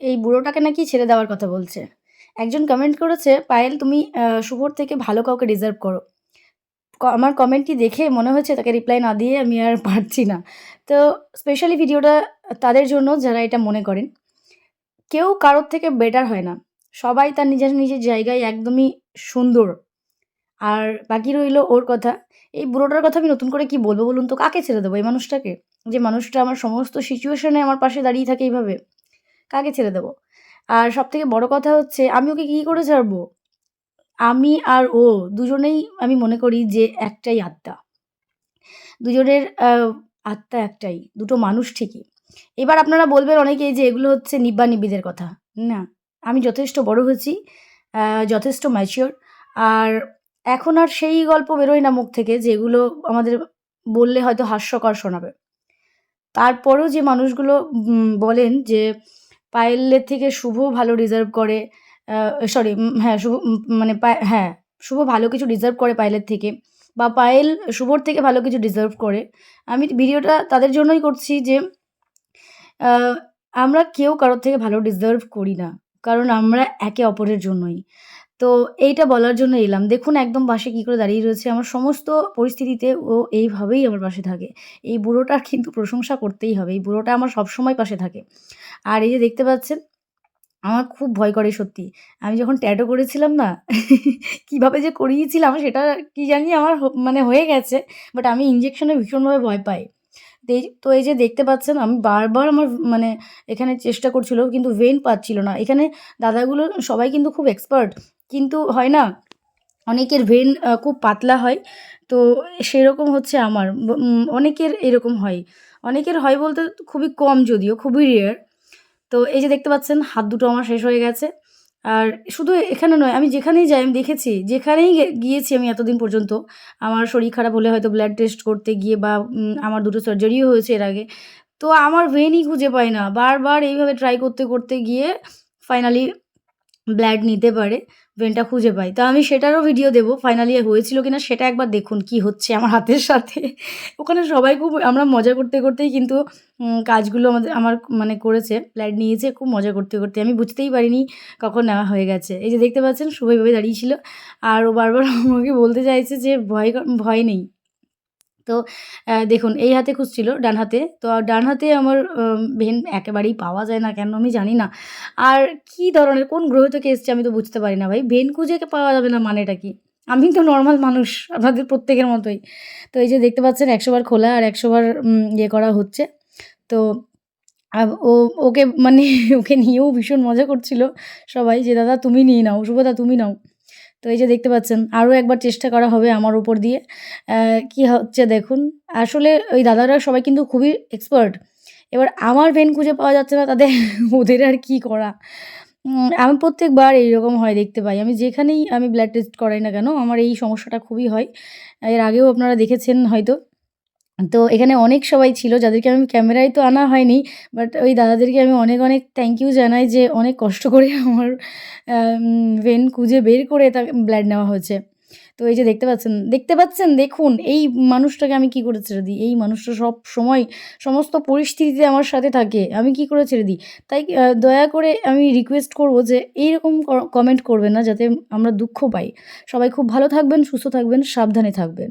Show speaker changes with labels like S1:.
S1: এই বুড়োটাকে নাকি ছেড়ে দেওয়ার কথা বলছে। একজন কমেন্ট করেছে, পায়েল, তুমি শুভর থেকে ভালো কাউকে ডিজার্ভ করো। আমার কমেন্টটি দেখে মনে হয়েছে তাকে রিপ্লাই না দিয়ে আমি আর পারছি না। তো স্পেশালি ভিডিওটা তাদের জন্য যারা এটা মনে করেন, কেউ কারোর থেকে বেটার হয় না। সবাই তার নিজের নিজের জায়গায় একদমই সুন্দর। আর বাকি রইল ওর কথা, এই বুড়োটার কথা আমি নতুন করে কি বলব বলুন তো? কাকে ছেড়ে দেবো এই মানুষটাকে? যে মানুষটা আমার সমস্ত সিচুয়েশনে আমার পাশে দাঁড়িয়ে থাকে এইভাবে। কাকে ছেড়ে দেবো? আর সব থেকে বড় কথা হচ্ছে, আমি ওকে কী করে ছাড়বো? আমি আর ও দুজনেই আমি মনে করি যে একটাই আত্মা। দুজনের আত্মা একটাই, দুটো মানুষ ঠিকই। এবার আপনারা বলবেন অনেকেই যে এগুলো হচ্ছে নিব্বা নিবিদের কথা। না, আমি যথেষ্ট বড় হয়েছি যথেষ্ট ম্যাচিওর আর এখন আর সেই গল্প বেরোয় না মুখ থেকে যেগুলো আমাদের বললে হয়তো হাস্যকর শোনাবে। তারপরেও যে মানুষগুলো বলেন যে পায়েলের থেকে শুভ ভালো রিজার্ভ করে সরি হ্যাঁ শুভ মানে হ্যাঁ শুভ ভালো কিছু ডিজার্ভ করে পায়েলের থেকে বা পায়েল শুভর থেকে ভালো কিছু ডিজার্ভ করে। আমি ভিডিওটা তাদের জন্যই করছি যে আমরা কেউ কারোর থেকে ভালো ডিজার্ভ করি না, কারণ আমরা একে অপরের জন্যই। তো এইটা বলার জন্য এলাম। দেখুন একদম পাশে কী করে দাঁড়িয়ে রয়েছে। আমার সমস্ত পরিস্থিতিতে ও এইভাবেই আমার পাশে থাকে। এই বুড়োটার কিন্তু প্রশংসা করতেই হবে। এই বুড়োটা আমার সবসময় পাশে থাকে। আর এই যে দেখতে পাচ্ছেন, আমার খুব ভয় করে সত্যি। আমি যখন ট্যাটো করেছিলাম না, কীভাবে যে করিয়েছিলাম সেটা কি জানি আমার মানে হয়ে গেছে। বাট আমি ইঞ্জেকশনে ভীষণভাবে ভয় পাই। তো এই যে দেখতে পাচ্ছেন, আমি বারবার আমার মানে এখানে চেষ্টা করছিল, কিন্তু ভেন পাচ্ছিল না। এখানে দাদাগুলো সবাই কিন্তু খুব এক্সপার্ট কিন্তু হয় না? অনেকের ভেন খুব পাতলা হয়, তো সেরকম হচ্ছে আমার। অনেকের এরকম হয়। অনেকের হয় বলতে খুবই কম যদিও, খুবই রেয়ার তো এই যে দেখতে পাচ্ছেন, হাত দুটো আমার শেষ হয়ে গেছে। আর শুধু এখানে নয়, আমি যেখানেই যাই, আমি দেখেছি, যেখানেই গিয়েছি আমি এতদিন পর্যন্ত, আমার শরীর খারাপ হলে হয়তো ব্লাড টেস্ট করতে গিয়ে বা আমার দুটো সার্জারিও হয়েছে এর আগে। তো আমার ভেনই খুঁজে পাই না। বারবার এইভাবে ট্রাই করতে করতে গিয়ে ফাইনালি ব্লাড নিতে পারে। ভেনটা খুঁজে পাই। তো আমি সেটারও ভিডিও দেবো। ফাইনালি হয়েছিল কিনা সেটা একবার দেখুন কি হচ্ছে আমার হাতের সাথে। ওখানে সবাই খুব, আমরা মজা করতে করতেই কিন্তু কাজগুলো আমাদের, আমার মানে করেছে। ফ্ল্যাট নিয়েছে খুব মজা করতে করতে। আমি বুঝতেই পারিনি কখন নেওয়া হয়ে গেছে। এই যে দেখতে পাচ্ছেন সবাইভাবে দাঁড়িয়েছিল আর ও বারবার আমাকে বলতে চাইছে যে, ভয় ভয় নেই। তো দেখুন, এই হাতে খুঁজছিল ডান হাতে। তো ডান হাতে আমার ভেন একেবারেই পাওয়া যায় না কেন আমি জানি না। আর কি ধরনের, কোন গ্রহ থেকে এসছে আমি তো বুঝতে পারি না ভাই। ভেন খুঁজে পাওয়া যাবে না মানেটা কি? আমি তো নর্মাল মানুষ, আপনাদের প্রত্যেকের মতোই। তো এই যে দেখতে পাচ্ছেন, একশো বার খোলা আর একশো বার ইয়ে করা হচ্ছে। তো ও, ওকে মানে ওকে নিয়েও ভীষণ মজা করছিল সবাই যে, দাদা তুমি নিয়ে নাও, শুভদা তুমি নাও। তো এই যে দেখতে পাচ্ছেন আরও একবার চেষ্টা করা হবে আমার উপর দিয়ে। কি হচ্ছে দেখুন, আসলে ওই দাদারা সবাই কিন্তু খুবই এক্সপার্ট এবার আমার ভেন খুঁজে পাওয়া যাচ্ছে না, তাদের ওদের আর কি করা? আমি প্রত্যেকবার এইরকম হয় দেখতে পাই। আমি যেখানেই আমি ব্লাড টেস্ট করাই না কেন, আমার এই সমস্যাটা খুবই হয়। এর আগেও আপনারা দেখেছেন হয়তো। তো এখানে অনেক সবাই ছিল, যাদেরকে আমি ক্যামেরায় তো আনা হয়নি বাট ওই দাদাদেরকে আমি অনেক অনেক থ্যাংক ইউ জানাই যে অনেক কষ্ট করে আমার ভেন খুঁজে বের করে তা ব্লাড নেওয়া হয়েছে। তো এই যে দেখতে পাচ্ছেন দেখতে পাচ্ছেন, দেখুন, এই মানুষটাকে আমি কি করে ছেড়ে দিই? এই মানুষটা সব সময় সমস্ত পরিস্থিতিতে আমার সাথে থাকে, আমি কি করে ছেড়ে দিই? তাই দয়া করে আমি রিকোয়েস্ট করব যে এইরকম কমেন্ট করবেন না, যাতে আমরা দুঃখ পাই। সবাই খুব ভালো থাকবেন, সুস্থ থাকবেন, সাবধানে থাকবেন।